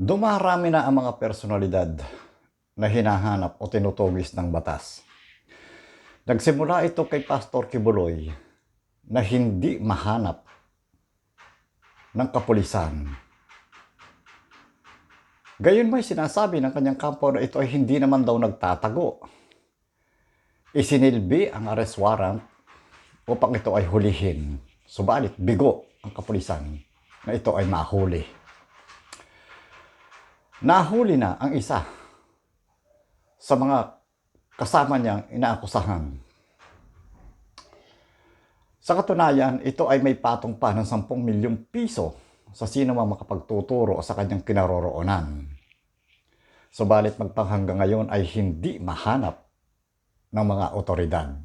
Dumarami na ang mga personalidad na hinahanap o tinutugis ng batas. Nagsimula ito kay Pastor Kibuloy na hindi mahanap ng kapulisan. Gayon may sinasabi ng kanyang kampo na ito ay hindi naman daw nagtatago. Isinilbi ang arrest warrant upang ito ay hulihin. Subalit bigo ang kapulisan na ito ay mahuli. Nahuli na ang isa sa mga kasama niyang inaakusahan. Sa katunayan, ito ay may patong pa ng 10 milyong piso sa sino mang makapagtuturo sa kanyang kinaroroonan. Subalit magpanghanggang ngayon ay hindi mahanap ng mga otoridad.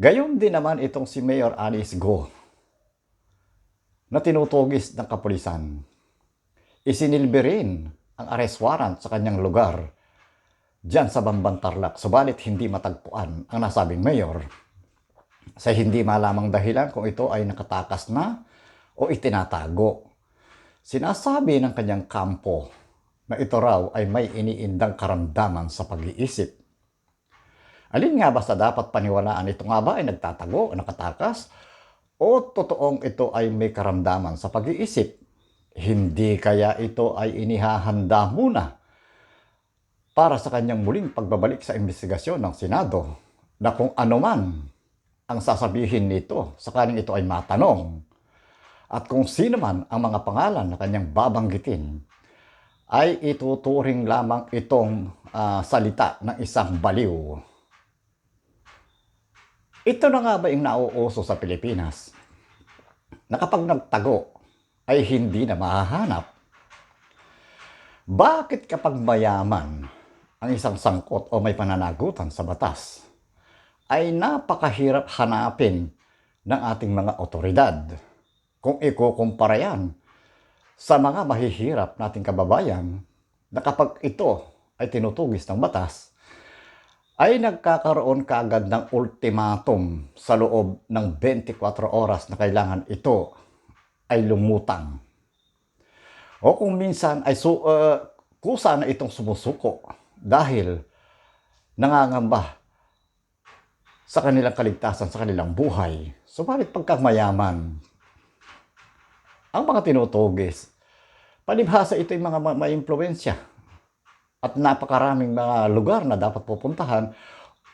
Gayon din naman itong si Mayor Alice Go na tinutugis ng kapulisan isinilbi rin ang arrest warrant sa kanyang lugar diyan sa Bamban Tarlac. Subalit hindi matagpuan ang nasabing mayor sa hindi malamang dahilan kung ito ay nakatakas na o itinatago. Sinasabi ng kanyang kampo na ito raw ay may iniindang karamdaman sa pag-iisip. Alin nga ba sa dapat paniwalaan ito nga ba ay nagtatago o nakatakas? O totoong ito ay may karamdaman sa pag-iisip? Hindi kaya ito ay inihahanda muna para sa kanyang muling pagbabalik sa investigasyon ng Senado na kung ano man ang sasabihin nito sa kaning ito ay matanong at kung sino man ang mga pangalan na kanyang babanggitin ay ituturing lamang itong ah, salita ng isang baliw. Ito na nga ba yung nauuso sa Pilipinas? Na nagtago ay hindi na mahahanap. Bakit kapag mayaman ang isang sangkot o may pananagutan sa batas, ay napakahirap hanapin ng ating mga otoridad kung ikukumpara yan sa mga mahihirap nating kababayan na kapag ito ay tinutugis ng batas, ay nagkakaroon kaagad ng ultimatum sa loob ng 24 oras na kailangan ito ay lumutang. O kung minsan ay su, uh, kusa na itong sumusuko dahil nangangamba sa kanilang kaligtasan, sa kanilang buhay. Subalit pagka mayaman, ang mga tinutugis, palibhasa ito yung mga ma- maimpluwensya at napakaraming mga lugar na dapat pupuntahan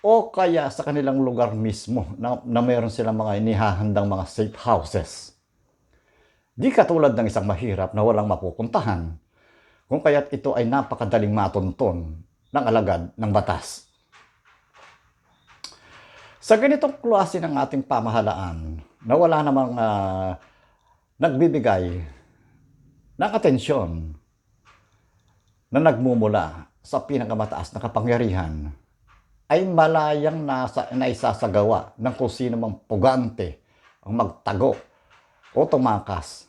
o kaya sa kanilang lugar mismo na, na mayroon silang mga inihahandang mga safe houses. Di katulad ng isang mahirap na walang mapupuntahan, kung kaya't ito ay napakadaling matunton ng alagad ng batas. Sa ganitong klase ng ating pamahalaan, na wala namang ah, nagbibigay ng atensyon na nagmumula sa pinakamataas na kapangyarihan, ay malayang nasa, naisasagawa ng kung sino mang pugante ang magtago o tumakas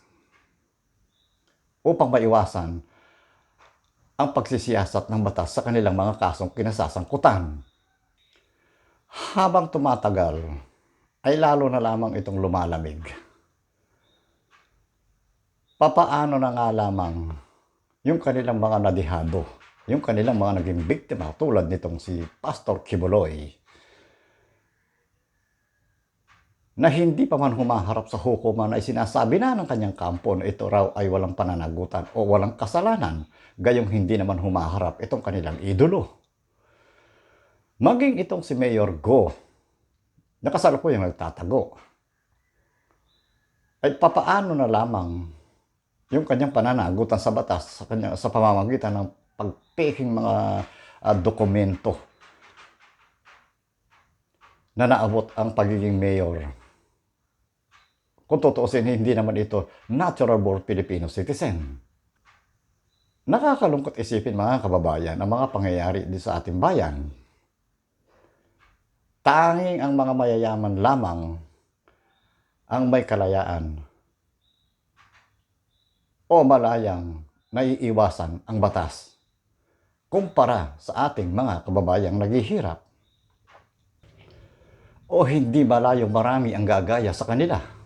upang maiwasan ang pagsisiyasat ng batas sa kanilang mga kasong kinasasangkutan. Habang tumatagal, ay lalo na lamang itong lumalamig. Papaano na nga lamang yung kanilang mga nadihado, yung kanilang mga naging biktima tulad nitong si Pastor Kibuloy na hindi pa man humaharap sa hukuman ay sinasabi na ng kanyang kampo na ito raw ay walang pananagutan o walang kasalanan, gayong hindi naman humaharap itong kanilang idolo. Maging itong si Mayor Go, na kasalukuyang nagtatago, ay papaano na lamang yung kanyang pananagutan sa batas sa, kanya, sa pamamagitan ng pagpeking mga ah, dokumento na naabot ang pagiging mayor. Kung tutuusin, hindi naman ito natural born Filipino citizen. Nakakalungkot isipin mga kababayan ang mga pangyayari di sa ating bayan. Tanging ang mga mayayaman lamang ang may kalayaan o malayang naiiwasan ang batas kumpara sa ating mga kababayang naghihirap o hindi malayong marami ang gagaya sa kanila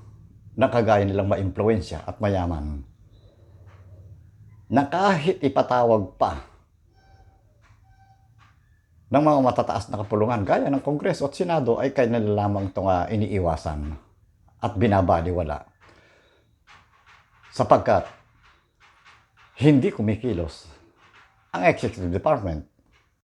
na kagaya nilang maimpluwensya at mayaman. na kahit ipatawag pa ng mga matataas na kapulungan gaya ng Kongreso at Senado ay kanila lamang itong ah, iniiwasan at binabaliwala. Sapagkat hindi kumikilos ang Executive Department